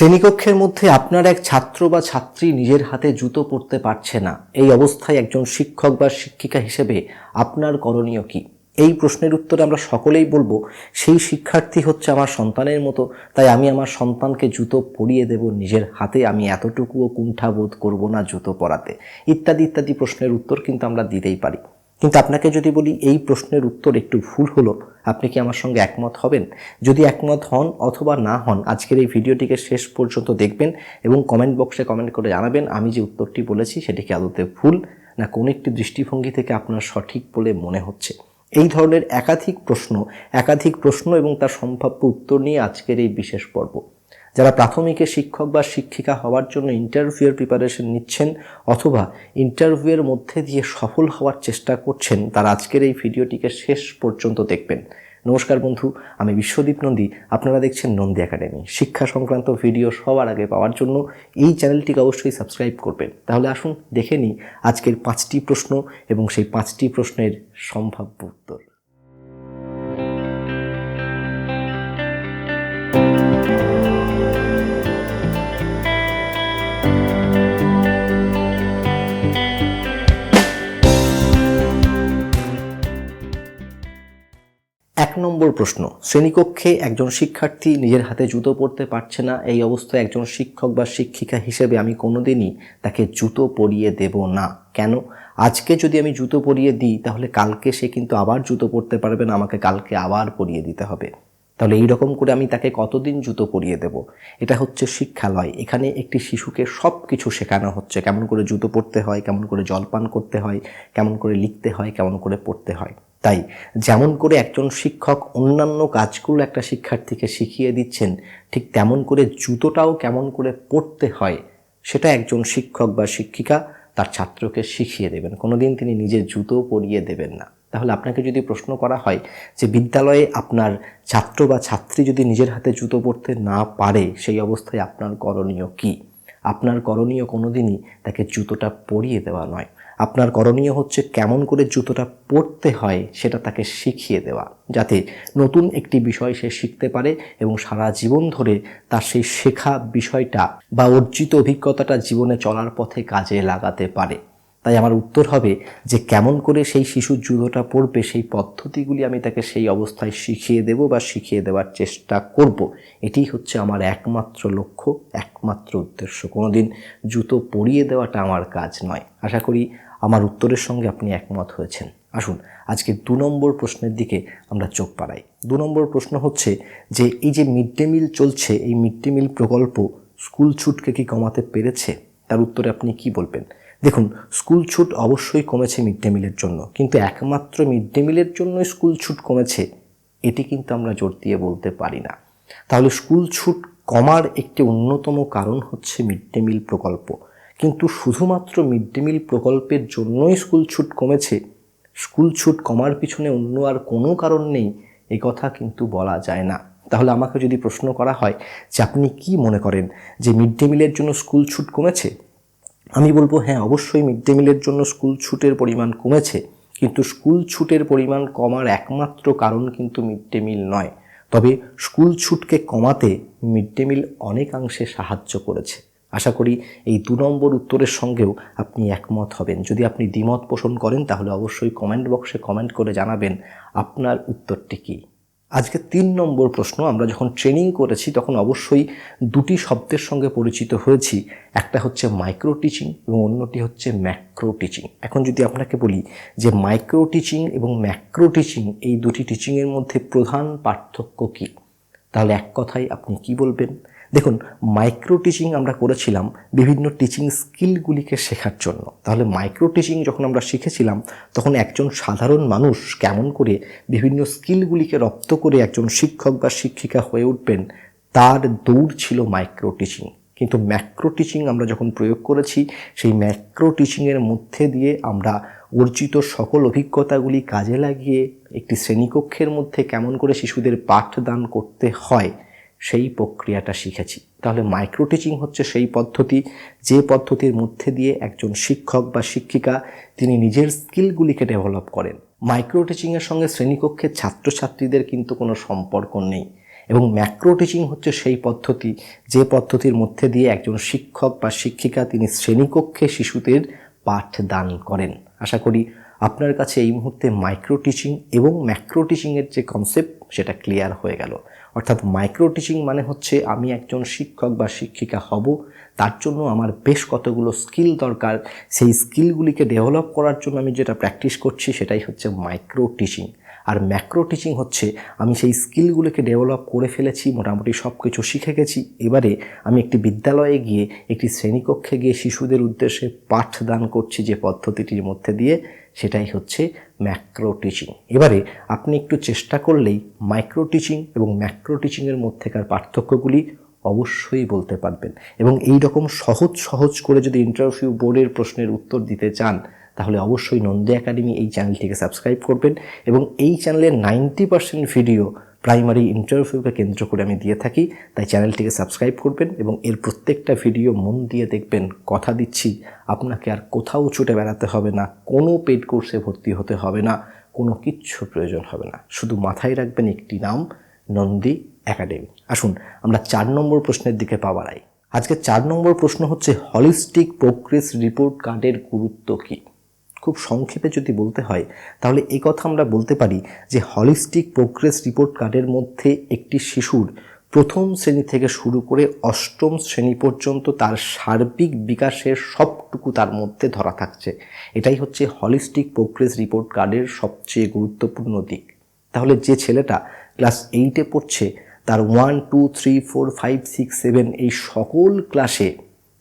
শ্রেণীকক্ষের মধ্যে আপনার এক ছাত্র বা ছাত্রী নিজের হাতে জুতো পরতে পারছে না। এই অবস্থায় একজন শিক্ষক বা শিক্ষিকা হিসেবে আপনার করণীয় কি? এই প্রশ্নের উত্তরে আমরা সকলেই বলব, সেই শিক্ষার্থী হচ্ছে আমার সন্তানের মতো, তাই আমি আমার সন্তানকে জুতো পরিয়ে দেব নিজের হাতে, আমি এতটুকুও কুণ্ঠাবোধ করব না জুতো পরাতে। ইত্যাদি ইত্যাদি প্রশ্নের উত্তর কিন্তু আমরা দিতেই পারি। কিন্তু আপনাকে যদি বলি এই প্রশ্নের উত্তর একটু ভুল হলো, আপনি কি আমার সঙ্গে একমত হবেন? যদি একমত হন অথবা না হন, আজকের এই ভিডিওটিকে শেষ পর্যন্ত দেখবেন এবং কমেন্ট বক্সে কমেন্ট করে জানাবেন আমি যে উত্তরটি বলেছি সেটি কি আদতে ভুল না কোন একটি দৃষ্টিভঙ্গি থেকে আপনার সঠিক বলে মনে হচ্ছে? এই ধরনের একাধিক প্রশ্ন একাধিক প্রশ্ন এবং তার সম্ভাব্য উত্তর নিয়ে আজকের এই বিশেষ পর্ব। যারা প্রাথমিকে শিক্ষক বা শিক্ষিকা হওয়ার জন্য ইন্টারভিউয়ের প্রিপারেশন নিচ্ছেন অথবা ইন্টারভিউয়ের মধ্যে দিয়ে সফল হওয়ার চেষ্টা করছেন, তারা আজকের এই ভিডিওটিকে শেষ পর্যন্ত দেখবেন। নমস্কার বন্ধু, আমি বিশ্বদীপ নন্দী। আপনারা দেখছেন নন্দী একাডেমি। শিক্ষা সংক্রান্ত ভিডিও সবার আগে পাওয়ার জন্য এই চ্যানেলটিকে অবশ্যই সাবস্ক্রাইব করবেন। তাহলে আসুন দেখে নিই আজকের পাঁচটি প্রশ্ন এবং সেই পাঁচটি প্রশ্নের সম্ভাব্য উত্তর। নম্বর প্রশ্ন, শ্রেণীকক্ষে একজন শিক্ষার্থী নিজের হাতে জুতো পরতে পারছে না, এই অবস্থায় একজন শিক্ষক বা শিক্ষিকা হিসেবে আমি কোনোদিনই তাকে জুতো পরিয়ে দেব না। কেন? আজকে যদি আমি জুতো পরিয়ে দিই, তাহলে কালকে সে কিন্তু আবার জুতো পরতে পারবে না, আমাকে কালকে আবার পরিয়ে দিতে হবে। তাহলে এই রকম করে আমি তাকে কতদিন জুতো পরিয়ে দেব? এটা হচ্ছে শিক্ষালয়। এখানে একটি শিশুকে সব কিছু শেখানো হচ্ছে। কেমন করে জুতো পরতে হয়, কেমন করে জলপান করতে হয়, কেমন করে লিখতে হয়, কেমন করে পড়তে হয়। তাই যেমন করে একজন শিক্ষক অন্যান্য কাজগুলো একটা শিক্ষার্থীকে শিখিয়ে দিচ্ছেন, ঠিক তেমন করে জুতোটাও কেমন করে পড়তে হয় সেটা একজন শিক্ষক বা শিক্ষিকা তার ছাত্রকে শিখিয়ে দেবেন। কোনোদিন তিনি নিজের জুতো পরিয়ে দেবেন না। তাহলে আপনাকে যদি প্রশ্ন করা হয় যে বিদ্যালয়ে আপনার ছাত্র বা ছাত্রী যদি নিজের হাতে জুতো পরতে না পারে, সেই অবস্থায় আপনার করণীয় কি? আপনার করণীয় কোনোদিনই তাকে জুতোটা পরিয়ে দেওয়া নয়। আপনার করণীয় হচ্ছে কেমন করে জুতোটা পরতে হয় সেটা তাকে শিখিয়ে দেওয়া, যাতে নতুন একটি বিষয় সে শিখতে পারে এবং সারা জীবন ধরে তার সেই শেখা বিষয়টা বা অর্জিত অভিজ্ঞতাটা জীবনে চলার পথে কাজে লাগাতে পারে। তাই আমার উত্তর হবে যে কেমন করে সেই শিশু জুতোটা পড়বে, সেই পদ্ধতিগুলি আমি তাকে সেই অবস্থায় শিখিয়ে দেব বা শিখিয়ে দেওয়ার চেষ্টা করব। এটি হচ্ছে আমার একমাত্র লক্ষ্য, একমাত্র উদ্দেশ্য। কোনোদিন জুতো পরিয়ে দেওয়াটা আমার কাজ নয়। আশা করি আমার উত্তরের সঙ্গে আপনি একমত হয়েছেন। আসুন, আজকে দু নম্বর প্রশ্নের দিকে আমরা চোখ পাড়াই দু নম্বর প্রশ্ন হচ্ছে যে, এই যে মিড ডে মিল চলছে, এই মিড ডে মিল প্রকল্প স্কুল ছুটকে কি কমাতে পেরেছে? তার উত্তরে আপনি কি বলবেন? দেখুন, স্কুল ছুট অবশ্যই কমেছে মিড ডে মিলের জন্য, কিন্তু একমাত্র মিড ডে মিলের জন্যই স্কুল ছুট কমেছে, এটি কিন্তু আমরা জোর দিয়ে বলতে পারি না। তাহলে স্কুল ছুট কমার একটি অন্যতম কারণ হচ্ছে মিড ডে মিল প্রকল্প। কিন্তু শুধুমাত্র মিড ডে মিল প্রকল্পের জন্যই স্কুল ছুট কমেছে, স্কুল ছুট কমার পিছনে অন্য আর কোনো কারণ নেই এই কথা কিন্তু বলা যায় না। তাহলে আমাকে যদি প্রশ্ন করা হয় যে আপনি কি মনে করেন যে মিড ডে মিলের জন্য স্কুল ছুট কমেছে? আমি বলব হ্যাঁ অবশ্যই মিড ডে মিলের জন্য স্কুল ছুটের পরিমাণ কমেছে, কিন্তু স্কুল ছুটের পরিমাণ কমার একমাত্র কারণ কিন্তু মিড ডে মিল নয়। তবে স্কুল ছুটকে কমাতে মিড ডে মিল অনেকাংশে সাহায্য করেছে। আশা করি এই দু নম্বর উত্তরের সঙ্গেও আপনি একমত হবেন। যদি আপনি দ্বিমত পোষণ করেন, তাহলে অবশ্যই কমেন্ট বক্সে কমেন্ট করে জানাবেন আপনার উত্তরটি কী। আজকে তিন নম্বর প্রশ্ন, আমরা যখন ট্রেনিং করেছি তখন অবশ্যই দুটি শব্দের সঙ্গে পরিচিত হয়েছি। একটা হচ্ছে মাইক্রো টিচিং এবং অন্যটি হচ্ছে ম্যাক্রো টিচিং এখন যদি আপনাকে বলি যে মাইক্রো টিচিং এবং ম্যাক্রো টিচিং এই দুটি টিচিংয়ের মধ্যে প্রধান পার্থক্য কী? তাহলে এক কথায় আপনি কি বলবেন? দেখুন মাইক্রো টিচিং আমরা করেছিলাম বিভিন্ন টিচিং স্কিলগুলিকে শেখার জন্য। তাহলে মাইক্রো টিচিং যখন আমরা শিখেছিলাম, তখন একজন সাধারণ মানুষ কেমন করে বিভিন্ন স্কিলগুলিকে রপ্ত করে একজন শিক্ষক বা শিক্ষিকা হয়ে উঠবেন, তার দৌড় ছিল মাইক্রো টিচিং কিন্তু ম্যাক্রো টিচিং আমরা যখন প্রয়োগ করেছি, সেই ম্যাক্রো টিচিংয়ের মধ্যে দিয়ে আমরা অর্জিত সকল অভিজ্ঞতাগুলি কাজে লাগিয়ে একটি শ্রেণীকক্ষের মধ্যে কেমন করে শিশুদের পাঠদান করতে হয় সেই প্রক্রিয়াটা শিখেছি। তাহলে মাইক্রো টিচিং হচ্ছে সেই পদ্ধতি, যে পদ্ধতির মধ্যে দিয়ে একজন শিক্ষক বা শিক্ষিকা তিনি নিজের স্কিলগুলিকে ডেভেলপ করেন। মাইক্রো টিচিংয়ের সঙ্গে শ্রেণীকক্ষের ছাত্রছাত্রীদের কিন্তু কোনো সম্পর্ক নেই এবং ম্যাক্রো টিচিং হচ্ছে সেই পদ্ধতি, যে পদ্ধতির মধ্যে দিয়ে একজন শিক্ষক বা শিক্ষিকা তিনি শ্রেণীকক্ষে শিশুদের পাঠদান করেন। আশা করি আপনার কাছে এই মুহূর্তে মাইক্রো টিচিং এবং ম্যাক্রো টিচিংয়ের যে কনসেপ্ট সেটা ক্লিয়ার হয়ে গেল। অর্থাৎ মাইক্রো টিচিং মানে হচ্ছে আমি একজন শিক্ষক বা শিক্ষিকা হব। তার জন্য আমার বেশ কতগুলো স্কিল দরকার। সেই স্কিলগুলিকে ডেভেলপ করার জন্য আমি যেটা প্র্যাকটিস করছি সেটাই হচ্ছে মাইক্রো টিচিং আর ম্যাক্রো টিচিং হচ্ছে, আমি সেই স্কিলগুলোকে ডেভেলপ করে ফেলেছি, মোটামুটি সব কিছু শিখে গেছি। এবারে আমি একটি বিদ্যালয়ে গিয়ে, একটি শ্রেণীকক্ষে গিয়ে শিশুদের উদ্দেশ্যে পাঠদান করছি যে পদ্ধতিটির মধ্যে দিয়ে, সেটাই হচ্ছে ম্যাক্রো টিচিং এবারে আপনি একটু চেষ্টা করলেই মাইক্রো টিচিং এবং ম্যাক্রো টিচিংয়ের মধ্যেকার পার্থক্যগুলি অবশ্যই বলতে পারবেন। এবং এই রকম সহজ সহজ করে যদি ইন্টারভিউ বোর্ডের প্রশ্নের উত্তর দিতে চান তাহলে অবশ্যই নন্দী একাডেমি এই চ্যানেলটিকে সাবস্ক্রাইব করবেন এবং এই চ্যানেলের নাইনটি পার্সেন্ট ভিডিও প্রাইমারি ইন্টারভিউকে কেন্দ্র করে আমি দিয়ে থাকি। তাই চ্যানেলটিকে সাবস্ক্রাইব করবেন এবং এর প্রত্যেকটা ভিডিও মন দিয়ে দেখবেন, কথা দিচ্ছি। আপনাকে আর কোথাও ছুটে বেড়াতে হবে না, কোনো পেড কোর্সে ভর্তি হতে হবে না, কোনো কিচ্ছু প্রয়োজন হবে না। শুধু মাথায় রাখবেন একটি নাম, নন্দী একাডেমি। আসুন, আমরা চার নম্বর প্রশ্নের দিকে পা বাড়াই। আজকে চার নম্বর প্রশ্ন হচ্ছে হলিস্টিক প্রোগ্রেস রিপোর্ট কার্ডের গুরুত্ব কী? খুব সংক্ষেপে যদি বলতে হয়, তাহলে এই কথা আমরা বলতে পারি যে হলিস্টিক প্রোগ্রেস রিপোর্ট কার্ডের মধ্যে একটি শিশুর প্রথম শ্রেণি থেকে শুরু করে অষ্টম শ্রেণি পর্যন্ত তার সার্বিক বিকাশের সবটুকু তার মধ্যে ধরা থাকছে। এটাই হচ্ছে হলিস্টিক প্রোগ্রেস রিপোর্ট কার্ডের সবচেয়ে গুরুত্বপূর্ণ দিক। তাহলে যে ছেলেটা ক্লাস এইটে পড়ছে, তার one two three four five six seven এই সকল ক্লাসে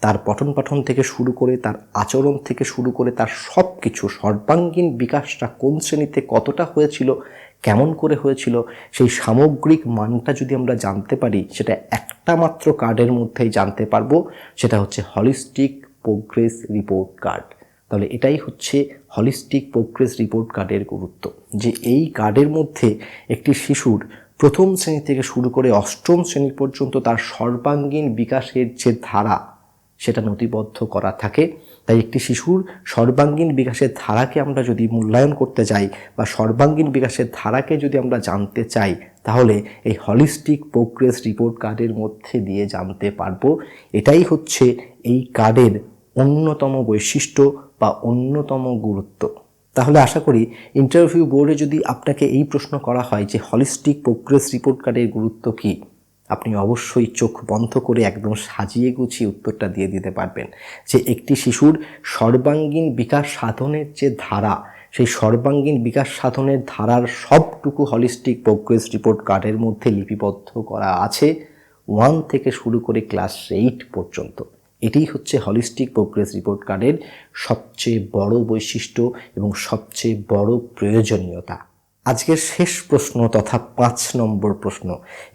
তার পঠন পাঠন থেকে শুরু করে তার আচরণ থেকে শুরু করে তার সব কিছু সর্বাঙ্গীন বিকাশটা কোন শ্রেণীতে কতটা হয়েছিল, কেমন করে হয়েছিল, সেই সামগ্রিক মানটা যদি আমরা জানতে পারি, সেটা একটা মাত্র কার্ডের মধ্যেই জানতে পারব, সেটা হচ্ছে হলিস্টিক প্রোগ্রেস রিপোর্ট কার্ড তাহলে এটাই হচ্ছে হলিস্টিক প্রোগ্রেস রিপোর্ট কার্ডের গুরুত্ব, যে এই কার্ডের মধ্যে একটি শিশুর প্রথম শ্রেণি থেকে শুরু করে অষ্টম শ্রেণি পর্যন্ত তার সর্বাঙ্গীন বিকাশের যে ধারা সেটা নথিবদ্ধ করা থাকে। তাই একটি শিশুর সর্বাঙ্গীন বিকাশের ধারাকে আমরা যদি মূল্যায়ন করতে চাই বা সর্বাঙ্গীন বিকাশের ধারাকে যদি আমরা জানতে চাই, তাহলে এই হলিস্টিক প্রোগ্রেস রিপোর্ট কার্ডের মধ্যে দিয়ে জানতে পারব। এটাই হচ্ছে এই কার্ডের অন্যতম বৈশিষ্ট্য বা অন্যতম গুরুত্ব। তাহলে আশা করি ইন্টারভিউ বোর্ডে যদি আপনাকে এই প্রশ্ন করা হয় যে হলিস্টিক প্রোগ্রেস রিপোর্ট কার্ডের গুরুত্ব কী আপনি অবশ্যই চোখ বন্ধ করে একদম সাজিয়ে গুছিয়ে উত্তরটা দিয়ে দিতে পারবেন যে একটি শিশুর সর্বাঙ্গীন বিকাশ সাধনের যে ধারা, সেই সর্বাঙ্গীন বিকাশ সাধনের ধারার সবটুকু হলিস্টিক প্রোগ্রেস রিপোর্ট কার্ডের মধ্যে লিপিবদ্ধ করা আছে ওয়ান থেকে শুরু করে ক্লাস এইট পর্যন্ত। এটি হচ্ছে হলিস্টিক প্রোগ্রেস রিপোর্ট কার্ডের সবচেয়ে বড় বৈশিষ্ট্য এবং সবচেয়ে বড় প্রয়োজনীয়তা। আজকের শেষ প্রশ্ন তথা পাঁচ নম্বর প্রশ্ন।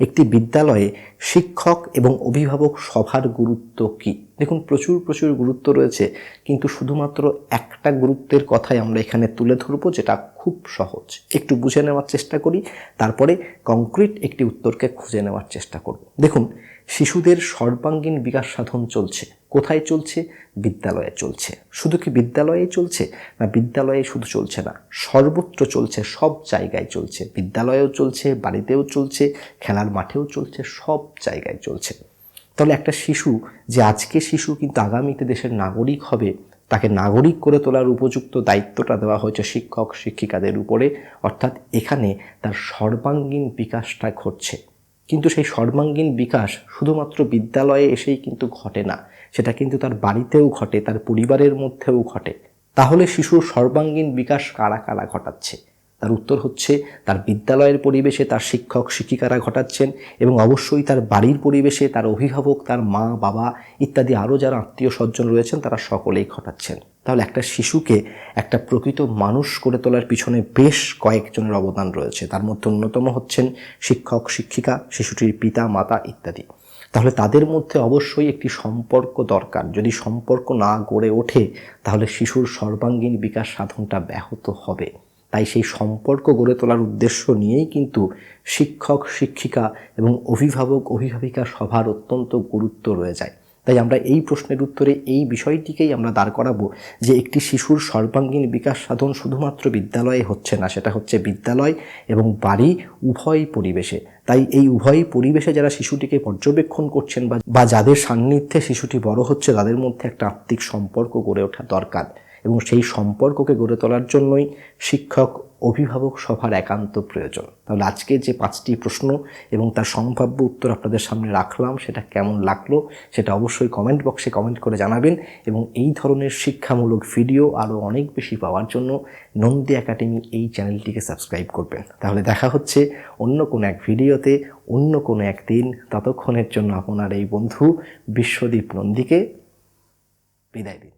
একটি বিদ্যালয়ে শিক্ষক এবং অভিভাবক সভার গুরুত্ব কি? দেখুন, প্রচুর প্রচুর গুরুত্ব রয়েছে, কিন্তু শুধুমাত্র একটা গুরুত্বের কথাই আমরা এখানে তুলে ধরবো, যেটা খুব সহজ। একটু বুঝে নেওয়ার চেষ্টা করি, তারপরে কংক্রিট একটি উত্তরকে খুঁজে নেওয়ার চেষ্টা করব। দেখুন, শিশুদের সর্বাঙ্গীন বিকাশ সাধন চলছে। কোথায় চলছে? বিদ্যালয়ে চলছে। শুধু কি বিদ্যালয়ে চলছে? না, বিদ্যালয়ে শুধু চলছে না, সর্বত্র চলছে, সব জায়গায় চলছে। বিদ্যালয়েও চলছে, বাড়িতেও চলছে, খেলার মাঠেও চলছে, সব জায়গায় চলছে। তাহলে একটা শিশু, যে আজকে শিশু কিন্তু আগামীতে দেশের নাগরিক হবে, তাকে নাগরিক করে তোলার উপযুক্ত দায়িত্বটা দেওয়া হয়েছে শিক্ষক, শিক্ষিকাদের উপরে। অর্থাৎ এখানে তার সর্বাঙ্গীন বিকাশটা ঘটছে। কিন্তু সেই সর্বাঙ্গীন বিকাশ শুধুমাত্র বিদ্যালয়ে এসেই কিন্তু ঘটে না, সেটা কিন্তু তার বাড়িতেও ঘটে, তার পরিবারের মধ্যেও ঘটে। তাহলে শিশুর সর্বাঙ্গীন বিকাশ কারা কারা ঘটাচ্ছে? তার উত্তর হচ্ছে, তার বিদ্যালয়ের পরিবেশে তার শিক্ষক শিক্ষিকারা ঘটাচ্ছেন এবং অবশ্যই তার বাড়ির পরিবেশে তার অভিভাবক, তার মা, বাবা ইত্যাদি আরও যারা আত্মীয় স্বজন রয়েছেন তারা সকলেই ঘটাচ্ছেন। তাহলে একটা শিশুকে একটা প্রকৃত মানুষ করে তোলার পিছনে বেশ কয়েকজনের অবদান রয়েছে। তার মধ্যে অন্যতম হচ্ছেন শিক্ষক, শিক্ষিকা, শিশুটির পিতা, মাতা ইত্যাদি। তাহলে তাদের মধ্যে অবশ্যই একটি সম্পর্ক দরকার। যদি সম্পর্ক না গড়ে ওঠে, তাহলে শিশুর সর্বাঙ্গীন বিকাশ সাধনটা ব্যাহত হবে। তাই সেই সম্পর্ক গড়ে তোলার উদ্দেশ্য নিয়েই কিন্তু শিক্ষক, শিক্ষিকা এবং অভিভাবক, অভিভাবিকা সভার অত্যন্ত গুরুত্ব রয়ে যায়। তাই আমরা এই প্রশ্নের উত্তরে এই বিষয়টিকেই আমরা দাঁড় করাবো যে একটি শিশুর সর্বাঙ্গীন বিকাশ সাধন শুধুমাত্র বিদ্যালয়ে হচ্ছে না, সেটা হচ্ছে বিদ্যালয় এবং বাড়ি উভয় পরিবেশে। তাই এই উভয় পরিবেশে যারা শিশুটিকে পর্যবেক্ষণ করছেন বা যাদের সান্নিধ্যে শিশুটি বড় হচ্ছে, তাদের মধ্যে একটা আত্মিক সম্পর্ক গড়ে ওঠা দরকার। এবং সেই সম্পর্ককে গড়ে তোলার জন্যই শিক্ষক, অভিভাবক সভার একান্ত প্রয়োজন। তাহলে আজকে যে পাঁচটি প্রশ্ন এবং তার সম্ভাব্য উত্তর আপনাদের সামনে রাখলাম, সেটা কেমন লাগল সেটা অবশ্যই কমেন্ট বক্সে কমেন্ট করে জানাবেন এবং এই ধরনের শিক্ষামূলক ভিডিও আরও অনেক বেশি পাওয়ার জন্য নন্দী একাডেমি এই চ্যানেলটিকে সাবস্ক্রাইব করবেন। তাহলে দেখা হচ্ছে অন্য কোনো এক ভিডিওতে অন্য কোনো একদিন। ততক্ষণের জন্য আপনার এই বন্ধু বিশ্বদীপ নন্দীকে বিদায় দিন।